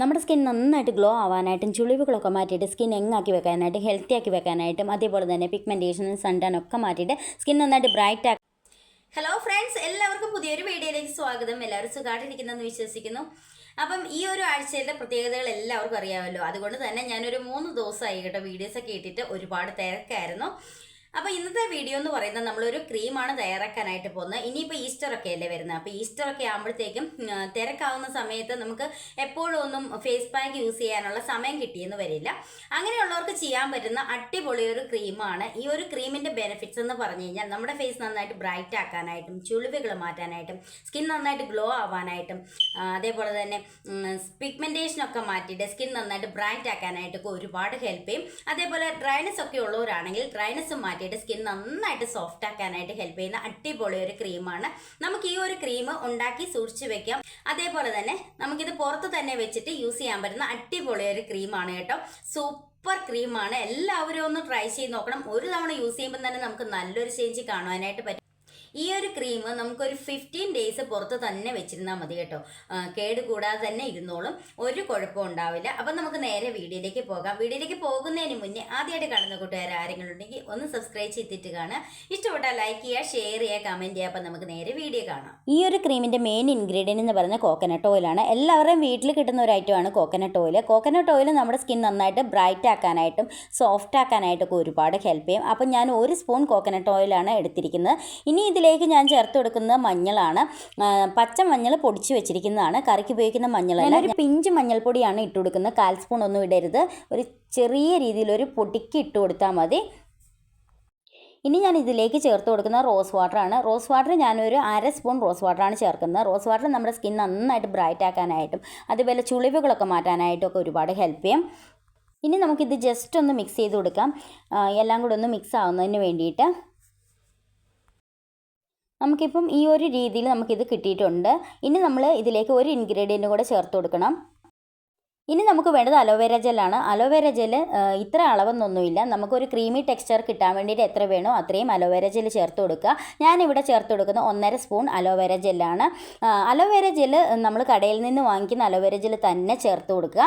നമ്മുടെ സ്കിൻ നന്നായിട്ട് ഗ്ലോ ആവാനായിട്ടും ചുളിവുകളൊക്കെ മാറ്റിയിട്ട് സ്കിൻ എങ്ങാക്കി വെക്കാനായിട്ടും ഹെൽത്തി ആക്കി വെക്കാനായിട്ടും അതേപോലെ തന്നെ പിഗ്മെന്റേഷനും സൺടാൻ ഒക്കെ മാറ്റിയിട്ട് സ്കിൻ നന്നായിട്ട് ബ്രൈറ്റ് ആക്കി ഹലോ ഫ്രണ്ട്സ് എല്ലാവർക്കും പുതിയൊരു വീഡിയോയിലേക്ക് സ്വാഗതം. എല്ലാവരും സുഖമായിട്ടിരിക്കുന്നെന്ന് വിശ്വസിക്കുന്നു. അപ്പം ഈ ഒരു ആഴ്ചയിലെ പ്രത്യേകതകൾ എല്ലാവർക്കും അറിയാമല്ലോ. അതുകൊണ്ട് തന്നെ ഞാനൊരു മൂന്ന് ദിവസമായി കേട്ടോ വീഡിയോസൊക്കെ ഇട്ടിട്ട് ഒരുപാട് തിരക്കായിരുന്നു. അപ്പോൾ ഇന്നത്തെ വീഡിയോ എന്ന് പറയുന്നത് നമ്മളൊരു ക്രീമാണ് തയ്യാറാക്കാനായിട്ട് പോകുന്നത്. ഇനിയിപ്പോൾ ഈസ്റ്റർ ഒക്കെ അല്ലേ വരുന്നത്? അപ്പോൾ ഈസ്റ്റർ ഒക്കെ ആകുമ്പോഴത്തേക്കും തിരക്കാവുന്ന സമയത്ത് നമുക്ക് എപ്പോഴും ഒന്നും ഫേസ് പാക്ക് യൂസ് ചെയ്യാനുള്ള സമയം കിട്ടിയെന്ന് വരില്ല. അങ്ങനെയുള്ളവർക്ക് ചെയ്യാൻ പറ്റുന്ന അടിപൊളി ഒരു ക്രീമാണ് ഈ ഒരു ക്രീമിന്റെ ബെനിഫിറ്റ്സ് എന്ന് പറഞ്ഞു കഴിഞ്ഞാൽ നമ്മുടെ ഫേസ് നന്നായിട്ട് ബ്രൈറ്റ് ആക്കാനായിട്ടും ചുളിവുകൾ മാറ്റാനായിട്ടും സ്കിൻ നന്നായിട്ട് ഗ്ലോ ആവാനായിട്ടും അതേപോലെ തന്നെ പിഗ്മെന്റേഷൻ ഒക്കെ മാറ്റിയിട്ട് സ്കിൻ നന്നായിട്ട് ബ്രൈറ്റ് ആക്കാനായിട്ടൊക്കെ ഒരുപാട് ഹെൽപ്പ് ചെയ്യും. അതേപോലെ ഡ്രൈനസ് ഒക്കെ ഉള്ളവരാണെങ്കിൽ ഡ്രൈനസ് മാറ്റിയിട്ട് സ്കിൻ നന്നായിട്ട് സോഫ്റ്റ് ആക്കാനായിട്ട് ഹെൽപ്പ് ചെയ്യുന്ന അടിപൊളി ഒരു ക്രീമാണ് നമുക്ക് ഈ ഒരു ക്രീം ഉണ്ടാക്കി സൂക്ഷിച്ചു വെക്കാം. അതേപോലെ തന്നെ നമുക്കിത് പുറത്ത് തന്നെ വെച്ചിട്ട് യൂസ് ചെയ്യാൻ പറ്റുന്ന അടിപൊളി ഒരു ക്രീമാണ് കേട്ടോ. സൂപ്പർ ക്രീമാണ് എല്ലാവരും ഒന്ന് ട്രൈ ചെയ്ത് നോക്കണം. ഒരു തവണ യൂസ് ചെയ്യുമ്പോൾ തന്നെ നമുക്ക് നല്ലൊരു ചേഞ്ച് കാണുവാനായിട്ട് പറ്റും. ഈ ഒരു ക്രീം നമുക്കൊരു ഫിഫ്റ്റീൻ ഡേയ്സ് പുറത്ത് തന്നെ വെച്ചിരുന്നാൽ മതി കേട്ടോ. കേട് കൂടാതെ തന്നെ ഇരുന്നോളും. ഒരു കുഴപ്പവും ഉണ്ടാവില്ല. അപ്പം നമുക്ക് നേരെ വീഡിയോയിലേക്ക് പോകാം. വീഡിയോയിലേക്ക് പോകുന്നതിന് മുന്നേ ആദ്യമായിട്ട് കാണുന്ന കൂട്ടുകാർ ആരെങ്കിലും ഉണ്ടെങ്കിൽ ഒന്ന് സബ്സ്ക്രൈബ് ചെയ്തിട്ട് കാണുക. ഇഷ്ടപ്പെട്ടാൽ ലൈക്ക് ചെയ്യുക ഷെയർ ചെയ്യുക കമന്റ് ചെയ്യുക. അപ്പം നമുക്ക് നേരെ വീഡിയോ കാണാം. ഈ ഒരു ക്രീമിന്റെ മെയിൻ ഇൻഗ്രീഡിയന്റ് എന്ന് പറയുന്നത് കോക്കനട്ട് ഓയിലാണ് എല്ലാവരുടെയും വീട്ടിൽ കിട്ടുന്ന ഒരു ഐറ്റമാണ് കോക്കനട്ട് ഓയിൽ കോക്കനട്ട് ഓയിൽ നമ്മുടെ സ്കിൻ നന്നായിട്ട് ബ്രൈറ്റ് ആക്കാനായിട്ടും സോഫ്റ്റ് ആക്കാനായിട്ടൊക്കെ ഒരുപാട് ഹെൽപ്പ് ചെയ്യും. അപ്പം ഞാൻ ഒരു സ്പൂൺ കോക്കനട്ട് ഓയിലാണ് എടുത്തിരിക്കുന്നത്. ഇനി ഇതിലേക്ക് ഞാൻ ചേർത്ത് കൊടുക്കുന്നത് മഞ്ഞളാണ്. പച്ച മഞ്ഞൾ പൊടിച്ച് വെച്ചിരിക്കുന്നതാണ്. കറിക്ക് ഉപയോഗിക്കുന്ന മഞ്ഞളല്ല. ഒരു പിഞ്ച് മഞ്ഞൾപ്പൊടിയാണ് ഇട്ട് കൊടുക്കുന്നത്. കാൽ സ്പൂൺ ഒന്നും ഇടരുത്. ഒരു ചെറിയ രീതിയിലൊരു പൊടിക്ക് ഇട്ട് കൊടുത്താൽ മതി. ഇനി ഞാൻ ഇതിലേക്ക് ചേർത്ത് കൊടുക്കുന്ന റോസ് വാട്ടറാണ്. റോസ് വാട്ടർ ഞാനൊരു അര സ്പൂൺ റോസ് വാട്ടറാണ് ചേർക്കുന്നത്. റോസ് വാട്ടർ നമ്മുടെ സ്കിൻ നന്നായിട്ട് ബ്രൈറ്റ് ആക്കാനായിട്ടും അതുപോലെ ചുളിവുകളൊക്കെ മാറ്റാനായിട്ടും ഒക്കെ ഒരുപാട് ഹെൽപ്പ് ചെയ്യും. ഇനി നമുക്കിത് ജസ്റ്റ് ഒന്ന് മിക്സ് ചെയ്ത് കൊടുക്കാം. എല്ലാം കൂടെ ഒന്ന് മിക്സ് ആവുന്നതിന് വേണ്ടിയിട്ട്. നമുക്കിപ്പം ഈ ഒരു രീതിയിൽ നമുക്കിത് കിട്ടിയിട്ടുണ്ട്. ഇനി നമ്മൾ ഇതിലേക്ക് ഒരു ഇൻഗ്രീഡിയന്റ് കൂടെ ചേർത്ത് കൊടുക്കണം. ഇനി നമുക്ക് വേണ്ടത് അലോവേര ജെല്ലാണ്. അലോവേര ജെൽ ഇത്ര അളവെന്നൊന്നുമില്ല. നമുക്കൊരു ക്രീമി ടെക്സ്ചർ കിട്ടാൻ വേണ്ടിയിട്ട് എത്ര വേണോ അത്രയും അലോവേര ജെൽ ചേർത്ത് കൊടുക്കുക. ഞാനിവിടെ ചേർത്ത് കൊടുക്കുന്ന ഒന്നര സ്പൂൺ അലോവേര ജെല്ലാണ്. അലോവേര ജെൽ നമ്മൾ കടയിൽ നിന്ന് വാങ്ങിക്കുന്ന അലോവേര ജെൽ തന്നെ ചേർത്ത് കൊടുക്കുക.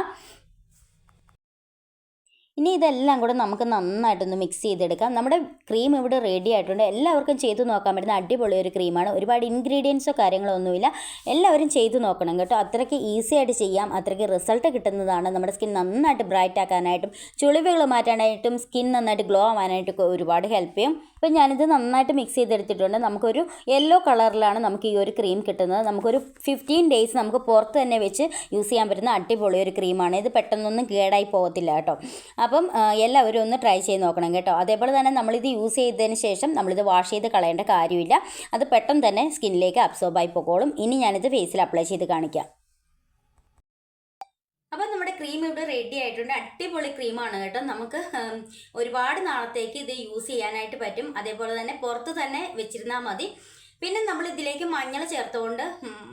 ഇനി ഇതെല്ലാം കൂടെ നമുക്ക് നന്നായിട്ടൊന്ന് മിക്സ് ചെയ്തെടുക്കാം. നമ്മുടെ ക്രീം ഇവിടെ റെഡി ആയിട്ടുണ്ട്. എല്ലാവർക്കും ചെയ്ത് നോക്കാൻ പറ്റുന്ന അടിപൊളി ഒരു ക്രീമാണ് ഒരുപാട് ഇൻഗ്രീഡിയൻസോ കാര്യങ്ങളോ ഒന്നുമില്ല. എല്ലാവരും ചെയ്ത് നോക്കണം കേട്ടോ. അത്രയ്ക്ക് ഈസി ആയിട്ട് ചെയ്യാം. അത്രയ്ക്ക് റിസൾട്ട് കിട്ടുന്നതാണ്. നമ്മുടെ സ്കിൻ നന്നായിട്ട് ബ്രൈറ്റ് ആക്കാനായിട്ടും ചുളിവുകൾ മാറ്റാനായിട്ടും സ്കിൻ നന്നായിട്ട് ഗ്ലോ ആവാനായിട്ടൊക്കെ ഒരുപാട് ഹെൽപ്പ് ചെയ്യും. ഇപ്പം ഞാനിത് നന്നായിട്ട് മിക്സ് ചെയ്തെടുത്തിട്ടുണ്ട്. നമുക്കൊരു യെല്ലോ കളറിലാണ് നമുക്ക് ഈ ഒരു ക്രീം കിട്ടുന്നത്. നമുക്കൊരു ഫിഫ്റ്റീൻ ഡേയ്സ് നമുക്ക് പുറത്ത് തന്നെ വെച്ച് യൂസ് ചെയ്യാൻ പറ്റുന്ന അടിപൊളി ഒരു ക്രീമാണ് ഇത് പെട്ടെന്നൊന്നും കേടായി പോകത്തില്ല കേട്ടോ. അപ്പം എല്ലാവരും ഒന്ന് ട്രൈ ചെയ്ത് നോക്കണം കേട്ടോ. അതേപോലെ തന്നെ നമ്മളിത് യൂസ് ചെയ്തതിന് ശേഷം നമ്മളിത് വാഷ് ചെയ്ത് കളയേണ്ട കാര്യമില്ല. അത് പെട്ടെന്ന് തന്നെ സ്കിന്നിലേക്ക് അബ്സോർബ് ആയി പോകോളും. ഇനി ഞാനിത് ഫേസിൽ അപ്ലൈ ചെയ്ത് കാണിക്കാം. അപ്പം നമ്മുടെ ക്രീം ഇവിടെ റെഡി ആയിട്ടുണ്ട്. അടിപൊളി ക്രീമാണ് കേട്ടോ. നമുക്ക് ഒരുപാട് നാളത്തേക്ക് ഇത് യൂസ് ചെയ്യാനായിട്ട് പറ്റും. അതേപോലെ തന്നെ പുറത്ത് തന്നെ വെച്ചിരുന്നാൽ മതി. പിന്നെ നമ്മൾ ഇതിലേക്ക് മഞ്ഞൾ ചേർത്തുകൊണ്ട്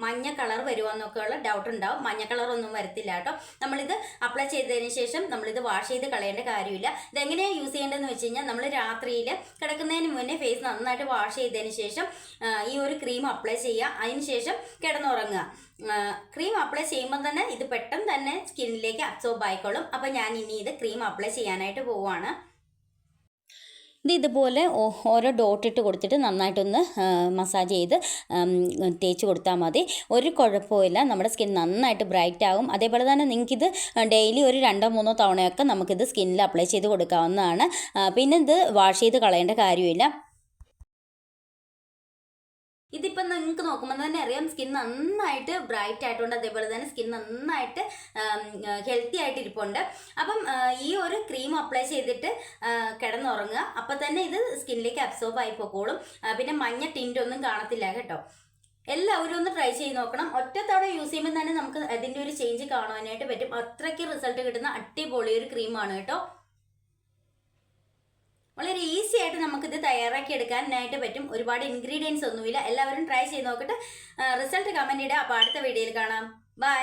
മഞ്ഞ കളർ വരുമോന്നൊക്കെയുള്ള ഡൗട്ട് ഉണ്ടാവും. മഞ്ഞ കളർ ഒന്നും വരത്തില്ല കേട്ടോ. നമ്മളിത് അപ്ലൈ ചെയ്തതിന് ശേഷം നമ്മളിത് വാഷ് ചെയ്ത് കളയേണ്ട കാര്യമില്ല. ഇതെങ്ങനെയാണ് യൂസ് ചെയ്യേണ്ടതെന്ന് വെച്ച് കഴിഞ്ഞാൽ നമ്മൾ രാത്രിയിൽ കിടക്കുന്നതിന് മുന്നേ ഫേസ് നന്നായിട്ട് വാഷ് ചെയ്തതിന് ശേഷം ഈ ഒരു ക്രീം അപ്ലൈ ചെയ്യുക. അതിന് ശേഷം കിടന്നുറങ്ങുക. ക്രീം അപ്ലൈ ചെയ്യുമ്പോൾ തന്നെ ഇത് പെട്ടെന്ന് തന്നെ സ്കിന്നിലേക്ക് അബ്സോർബ് ആയിക്കോളും. അപ്പോൾ ഞാൻ ഇനി ഇത് ക്രീം അപ്ലൈ ചെയ്യാനായിട്ട് പോവുകയാണ് ഇത് ഇതുപോലെ ഓരോ ഡോട്ട് ഇട്ട് കൊടുത്തിട്ട് നന്നായിട്ടൊന്ന് മസാജ് ചെയ്ത് തേച്ച് കൊടുത്താൽ മതി. ഒരു കുഴപ്പമില്ല നമ്മുടെ സ്കിൻ നന്നായിട്ട് ബ്രൈറ്റ് ആകും. അതേപോലെ തന്നെ നിങ്ങൾക്കിത് ഡെയിലി ഒരു രണ്ടോ മൂന്നോ തവണയൊക്കെ നമുക്കിത് സ്കിന്നിൽ അപ്ലൈ ചെയ്ത് കൊടുക്കാവുന്നതാണ്. പിന്നെ ഇത് വാഷ് ചെയ്ത് കളയേണ്ട കാര്യമില്ല ഇതിപ്പം നിങ്ങൾക്ക് നോക്കുമ്പോൾ തന്നെ അറിയാം സ്കിൻ നന്നായിട്ട് ബ്രൈറ്റ് ആയിട്ടുണ്ട്. അതേപോലെ തന്നെ സ്കിൻ നന്നായിട്ട് ഹെൽത്തി ആയിട്ട് ഇരിപ്പുണ്ട്. അപ്പം ഈ ഒരു ക്രീം അപ്ലൈ ചെയ്തിട്ട് കിടന്നുറങ്ങുക. അപ്പം തന്നെ ഇത് സ്കിന്നിലേക്ക് അബ്സോർബ് ആയി പോക്കോളും. പിന്നെ മഞ്ഞ ടിന്റ് ഒന്നും കാണത്തില്ല കേട്ടോ. എല്ലാവരും ഒന്ന് ട്രൈ ചെയ്ത് നോക്കണം. ഒറ്റ തവണ യൂസ് ചെയ്യുമ്പോൾ തന്നെ നമുക്ക് അതിന്റെ ഒരു ചേഞ്ച് കാണുവാനായിട്ട് പറ്റും. അത്രയ്ക്ക് റിസൾട്ട് കിട്ടുന്ന അടിപൊളി ഒരു ക്രീമാണ് കേട്ടോ. വളരെ ഈസി ആയിട്ട് നമുക്കിത് തയ്യാറാക്കി എടുക്കാനായിട്ട് പറ്റും. ഒരുപാട് ഇൻഗ്രീഡിയൻസ് ഒന്നുമില്ല. എല്ലാവരും ട്രൈ ചെയ്ത് നോക്കിയിട്ട് റിസൾട്ട് കമന്റ് ഇടുക. അപ്പോൾ അടുത്ത വീഡിയോയിൽ കാണാം. ബൈ